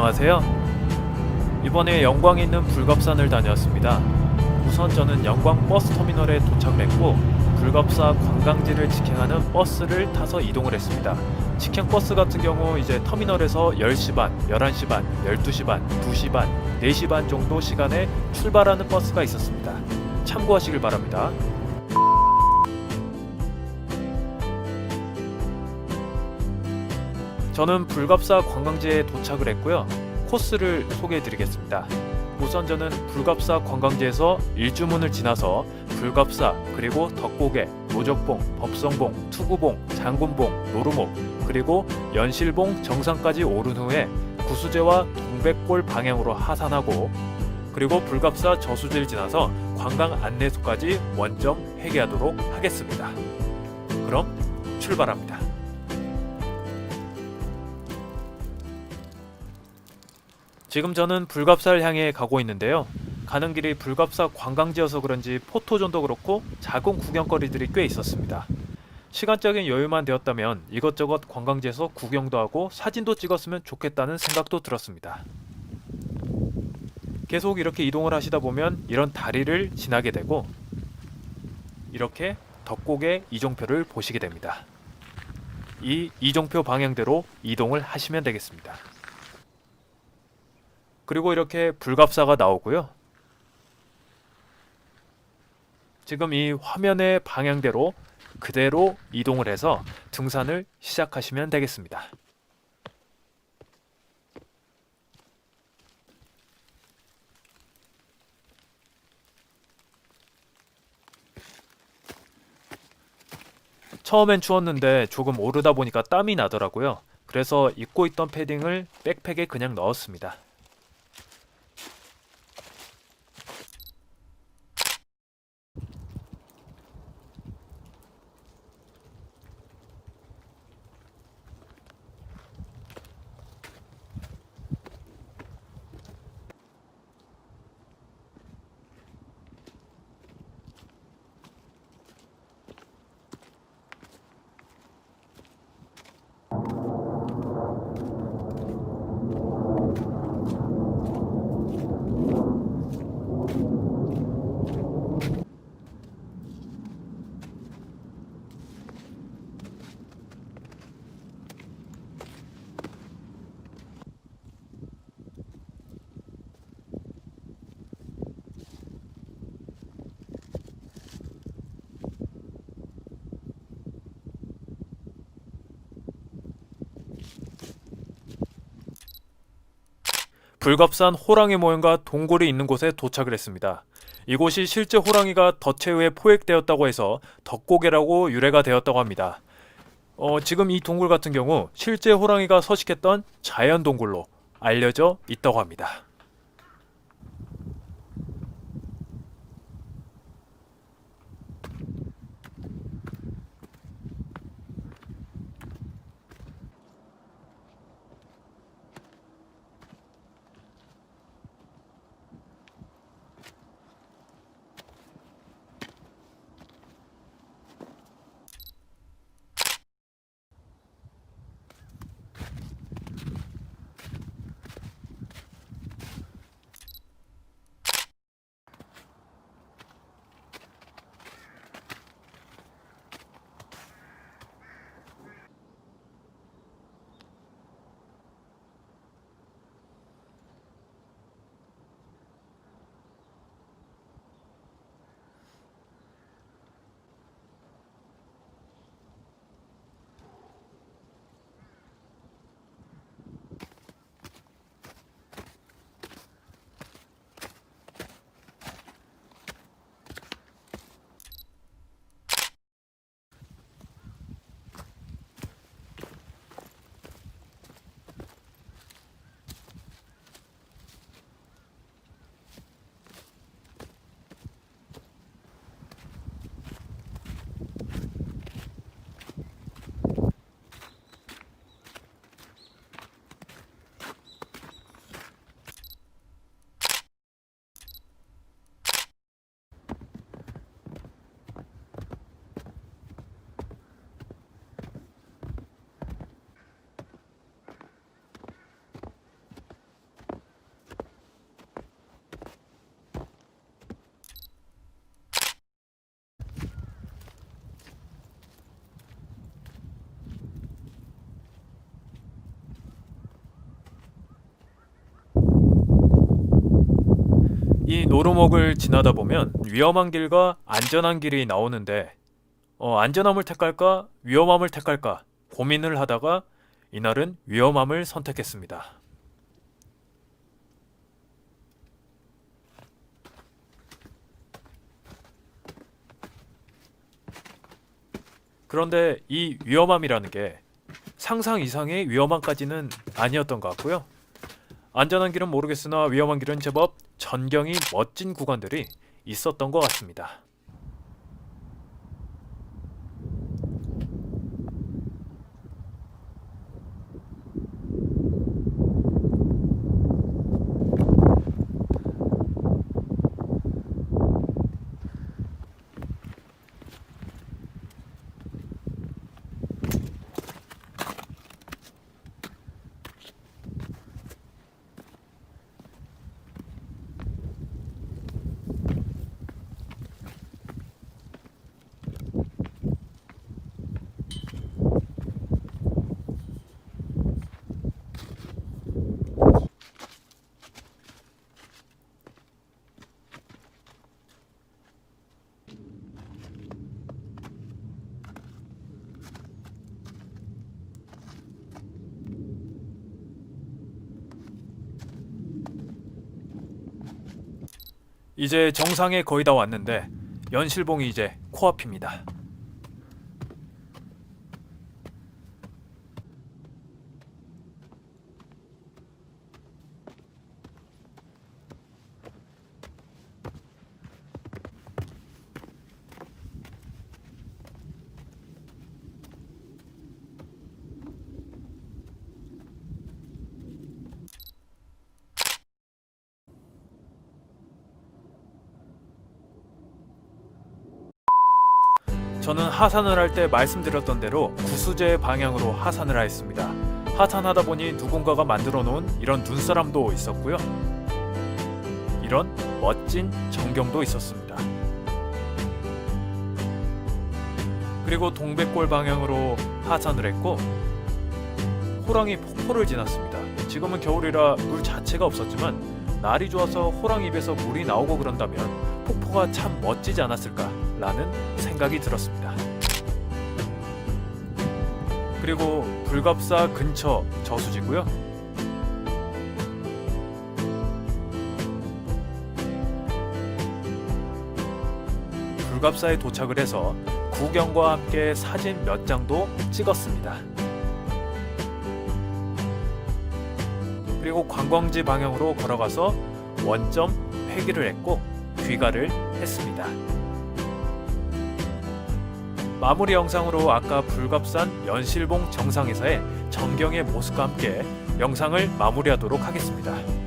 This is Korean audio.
안녕하세요. 이번에 영광에 있는 불갑산을 다녀왔습니다. 우선 저는 영광 버스 터미널에 도착을 했고 불갑사 관광지를 직행하는 버스를 타서 이동을 했습니다. 직행 버스 같은 경우 이제 터미널에서 10시 반, 11시 반, 12시 반, 2시 반, 4시 반 정도 시간에 출발하는 버스가 있었습니다. 참고하시길 바랍니다. 저는 불갑사 관광지에 도착을 했고요. 코스를 소개해 드리겠습니다. 우선 저는 불갑사 관광지에서 일주문을 지나서 불갑사 그리고 덕고개, 노적봉, 법성봉, 투구봉, 장군봉, 노루목 그리고 연실봉 정상까지 오른 후에 구수제와 동백골 방향으로 하산하고 그리고 불갑사 저수지를 지나서 관광 안내소까지 원점 회귀하도록 하겠습니다. 그럼 출발합니다. 지금 저는 불갑사를 향해 가고 있는데요. 가는 길이 불갑사 관광지여서 그런지 포토존도 그렇고 작은 구경거리들이 꽤 있었습니다. 시간적인 여유만 되었다면 이것저것 관광지에서 구경도 하고 사진도 찍었으면 좋겠다는 생각도 들었습니다. 계속 이렇게 이동을 하시다 보면 이런 다리를 지나게 되고 이렇게 덕곡의 이종표를 보시게 됩니다. 이 이종표 방향대로 이동을 하시면 되겠습니다. 그리고 이렇게 불갑사가 나오고요. 지금 이 화면의 방향대로 그대로 이동을 해서 등산을 시작하시면 되겠습니다. 처음엔 추웠는데 조금 오르다 보니까 땀이 나더라고요. 그래서 입고 있던 패딩을 백팩에 그냥 넣었습니다. 불갑산 호랑이 모형과 동굴이 있는 곳에 도착을 했습니다. 이곳이 실제 호랑이가 덫에 의해 포획되었다고 해서 덕고개라고 유래가 되었다고 합니다. 어, 지금 이 동굴 같은 경우 실제 호랑이가 서식했던 자연 동굴로 알려져 있다고 합니다. 노루목을 지나다 보면 위험한 길과 안전한 길이 나오는데 어, 안전함을 택할까 위험함을 택할까 고민을 하다가 이날은 위험함을 선택했습니다. 그런데 이 위험함이라는 게 상상 이상의 위험함까지는 아니었던 것 같고요. 안전한 길은 모르겠으나 위험한 길은 제법 전경이 멋진 구간들이 있었던 것 같습니다. 이제 정상에 거의 다 왔는데 연실봉이 이제 코앞입니다. 저는 하산을 할 때 말씀드렸던 대로 구수제 방향으로 하산을 하였습니다. 하산하다 보니 누군가가 만들어 놓은 이런 눈사람도 있었고요. 이런 멋진 전경도 있었습니다. 그리고 동백골 방향으로 하산을 했고 호랑이 폭포를 지났습니다. 지금은 겨울이라 물 자체가 없었지만 날이 좋아서 호랑이 입에서 물이 나오고 그런다면 폭포가 참 멋지지 않았을까 라는 생각이 들었습니다. 그리고 불갑사 근처 저수지고요. 불갑사에 도착을 해서 구경과 함께 사진 몇 장도 찍었습니다. 그리고 관광지 방향으로 걸어가서 원점 회귀를 했고 귀가를 했습니다. 마무리 영상으로 아까 불갑산 연실봉 정상에서의 전경의 모습과 함께 영상을 마무리하도록 하겠습니다.